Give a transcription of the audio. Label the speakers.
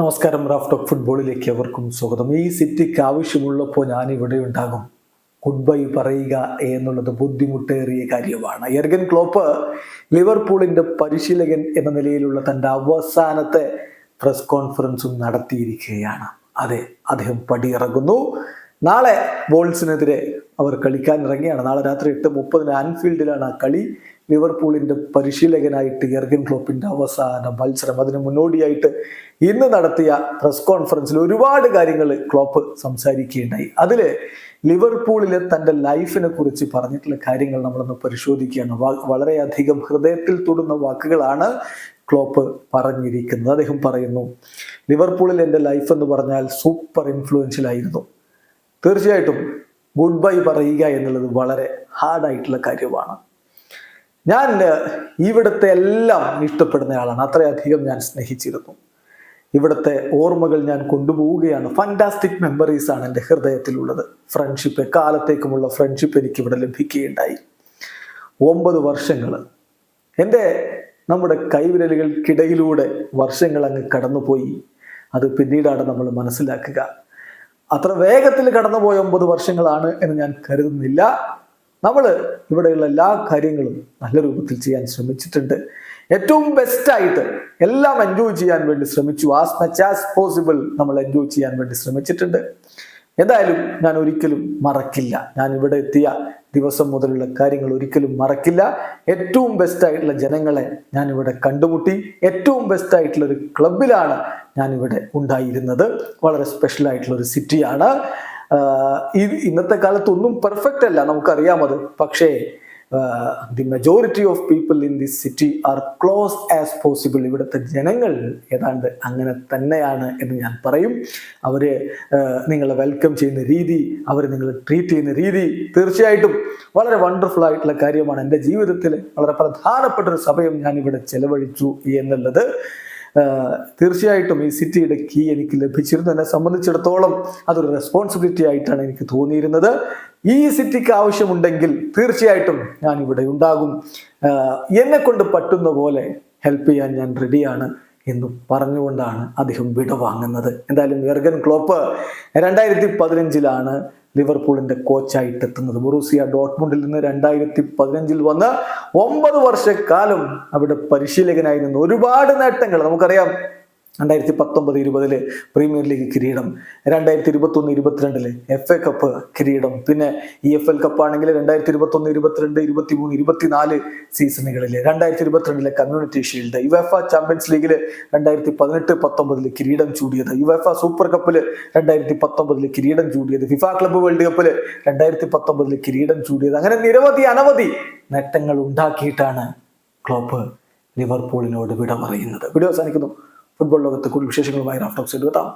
Speaker 1: നമസ്കാരം Raf talk ഫുട്ബോളിലേക്ക് അവർക്കും സ്വാഗതം. ഈ സിറ്റിക്ക് ആവശ്യമുള്ളപ്പോൾ ഞാൻ ഇവിടെ ഉണ്ടാകും. ഗുഡ് ബൈ പറയുക എന്നുള്ളത് ബുദ്ധിമുട്ടേറിയ കാര്യമാണ്. എർഗൻ ക്ലോപ്പ് ലിവർപൂളിന്റെ പരിശീലകൻ എന്ന നിലയിലുള്ള തന്റെ അവസാനത്തെ പ്രസ് കോൺഫറൻസും നടത്തിയിരിക്കുകയാണ്. അതെ അദ്ദേഹം പടിയിറങ്ങുന്നു. നാളെ ബോൾസിനെതിരെ അവർ കളിക്കാൻ ഇറങ്ങിയാണ് നാളെ രാത്രി എട്ട് മുപ്പതിന് ആൻഫീൽഡിലാണ് ആ കളി. ലിവർപൂളിന്റെ പരിശീലകനായിട്ട് എർഗൻ ക്ലോപ്പിന്റെ അവസാന മത്സരം. അതിന് മുന്നോടിയായിട്ട് ഇന്ന് നടത്തിയ പ്രസ് കോൺഫറൻസിൽ ഒരുപാട് കാര്യങ്ങൾ ക്ലോപ്പ് സംസാരിക്കുകയുണ്ടായി. അതിൽ ലിവർപൂളിലെ തന്റെ ലൈഫിനെ കുറിച്ച് പറഞ്ഞിട്ടുള്ള കാര്യങ്ങൾ നമ്മളൊന്ന് പരിശോധിക്കുകയാണ്. വളരെയധികം ഹൃദയത്തിൽ തൊടുന്ന വാക്കുകളാണ് ക്ലോപ്പ് പറഞ്ഞിരിക്കുന്നത്. അദ്ദേഹം പറയുന്നു ലിവർപൂളിൽ എന്റെ ലൈഫ് എന്ന് പറഞ്ഞാൽ സൂപ്പർ ഇൻഫ്ലുവൻഷ്യൽ ആയിരുന്നു. തീർച്ചയായിട്ടും ഗുഡ് ബൈ പറയുക എന്നുള്ളത് വളരെ ഹാർഡായിട്ടുള്ള കാര്യമാണ്. ഞാൻ ഇവിടുത്തെ എല്ലാം ഇഷ്ടപ്പെടുന്ന ആളാണ്. അത്രയധികം ഞാൻ സ്നേഹിച്ചിരുന്നു. ഇവിടുത്തെ ഓർമ്മകൾ ഞാൻ കൊണ്ടുപോവുകയാണ്. ഫാന്റാസ്റ്റിക് മെമ്മറീസ് ആണ് എന്റെ ഹൃദയത്തിലുള്ളത്. ഫ്രണ്ട്ഷിപ്പ് കാലത്തേക്കുമുള്ള ഫ്രണ്ട്ഷിപ്പ് എനിക്ക് ഇവിടെ ലഭിക്കുകയുണ്ടായി. ഒമ്പത് വർഷങ്ങൾ. എന്റെ നമ്മുടെ കൈവിരലുകൾക്കിടയിലൂടെ വർഷങ്ങൾ അങ്ങ് കടന്നുപോയി. അത് പിന്നീടാണ് നമ്മൾ മനസ്സിലാക്കുക. അത്ര വേഗത്തിൽ കടന്നുപോയ ഒമ്പത് വർഷങ്ങളാണ് എന്ന് ഞാൻ കരുതുന്നില്ല. നമ്മൾ ഇവിടെയുള്ള എല്ലാ കാര്യങ്ങളും നല്ല രൂപത്തിൽ ചെയ്യാൻ ശ്രമിച്ചിട്ടുണ്ട്. ഏറ്റവും ബെസ്റ്റായിട്ട് എല്ലാം എൻജോയ് ചെയ്യാൻ വേണ്ടി ശ്രമിച്ചു. ആസ് മച്ച് ആസ് പോസിബിൾ നമ്മൾ എൻജോയ് ചെയ്യാൻ വേണ്ടി ശ്രമിച്ചിട്ടുണ്ട്. എന്തായാലും ഞാൻ ഒരിക്കലും മറക്കില്ല. ഞാൻ ഇവിടെ എത്തിയ ദിവസം മുതലുള്ള കാര്യങ്ങൾ ഒരിക്കലും മറക്കില്ല. ഏറ്റവും ബെസ്റ്റ് ആയിട്ടുള്ള ജനങ്ങളെ ഞാൻ ഇവിടെ കണ്ടുമുട്ടി. ഏറ്റവും ബെസ്റ്റ് ആയിട്ടുള്ള ഒരു ക്ലബിലാണ് ഞാൻ ഇവിടെ ഉണ്ടായിരുന്നത്. വളരെ സ്പെഷ്യൽ ആയിട്ടുള്ള ഒരു സിറ്റിയാണ് ഈ ഇന്നത്തെ കാലത്തൊന്നും പെർഫെക്റ്റ് അല്ല നമുക്കറിയാം അത്. പക്ഷേ the majority of people in this city are close as possible ഇവിടുത്തെ ജനങ്ങൾ ഏതാണ്ട് അങ്ങനെ തന്നെയാണ് എന്ന് ഞാൻ പറയും. അവരെ നിങ്ങളെ വെൽക്കം ചെയ്യുന്ന രീതി അവർ നിങ്ങളെ ട്രീറ്റ് ചെയ്യുന്ന രീതി തീർച്ചയായിട്ടും വളരെ വണ്ടർഫുൾ ആയിട്ടുള്ള കാര്യമാണ്. എന്റെ ജീവിതത്തിൽ വളരെ പ്രധാനപ്പെട്ട ഒരു സമയം ഞാൻ ഇവിടെ ചെലവഴിച്ചു എന്നുള്ളത്. തീർച്ചയായിട്ടും ഈ സിറ്റിയുടെ കീ എനിക്ക് ലഭിച്ചിരുന്നു. എന്നെ സംബന്ധിച്ചിടത്തോളം അതൊരു റെസ്പോൺസിബിലിറ്റി ആയിട്ടാണ് എനിക്ക് തോന്നിയിരുന്നത്. ഈ സിറ്റിക്ക് ആവശ്യമുണ്ടെങ്കിൽ തീർച്ചയായിട്ടും ഞാൻ ഇവിടെ ഉണ്ടാകും. എന്നെ കൊണ്ട് പറ്റുന്ന പോലെ ഹെൽപ്പ് ചെയ്യാൻ ഞാൻ റെഡിയാണ് എന്ന് പറഞ്ഞുകൊണ്ടാണ് അദ്ദേഹം വിട വാങ്ങുന്നത്. എന്തായാലും വെർഗൻ ക്ലോപ്പ് രണ്ടായിരത്തി പതിനഞ്ചിലാണ് ലിവർപൂളിന്റെ കോച്ചായിട്ട് എത്തുന്നത്. ബൊറൂസിയ ഡോട്ട്മുണ്ടിൽ നിന്ന് രണ്ടായിരത്തി പതിനഞ്ചിൽ വന്ന് ഒമ്പത് വർഷക്കാലം അവിടെ പരിശീലകനായി നിന്ന് ഒരുപാട് നേട്ടങ്ങൾ. നമുക്കറിയാം രണ്ടായിരത്തി പത്തൊമ്പത് ഇരുപതിലെ പ്രീമിയർ ലീഗ് കിരീടം രണ്ടായിരത്തി ഇരുപത്തൊന്ന് ഇരുപത്തിരണ്ടിലെ എഫ് എ കപ്പ് കിരീടം പിന്നെ ഇ എഫ് എൽ കപ്പ് ആണെങ്കിൽ രണ്ടായിരത്തി ഇരുപത്തൊന്ന് ഇരുപത്തിരണ്ട് ഇരുപത്തി മൂന്ന് ഇരുപത്തിനാല് സീസണുകളിൽ രണ്ടായിരത്തി ഇരുപത്തിരണ്ടിലെ കമ്മ്യൂണിറ്റി ഷീൽഡ് യുവഫ ചാമ്പ്യൻസ് ലീഗിൽ രണ്ടായിരത്തി പതിനെട്ട് പത്തൊമ്പതിൽ കിരീടം ചൂടിയത് യുവഫ സൂപ്പർ കപ്പിൽ രണ്ടായിരത്തി പത്തൊമ്പതിൽ കിരീടം ചൂടിയത് ഫിഫ ക്ലബ്ബ് വേൾഡ് കപ്പിൽ രണ്ടായിരത്തി പത്തൊമ്പതിൽ കിരീടം ചൂടിയത്. അങ്ങനെ നിരവധി അനവധി നേട്ടങ്ങൾ ഉണ്ടാക്കിയിട്ടാണ് ക്ലോപ്പ് ലിവർപൂളിനോട് വിട പറയുന്നത്. വീഡിയോ അവസാനിക്കുന്നു. ഫുട്ബോൾ ലോകത്തെ കൂടുതൽ വിശേഷങ്ങളുമായി റാഫ്റ്റോക്സ് എടുത്താം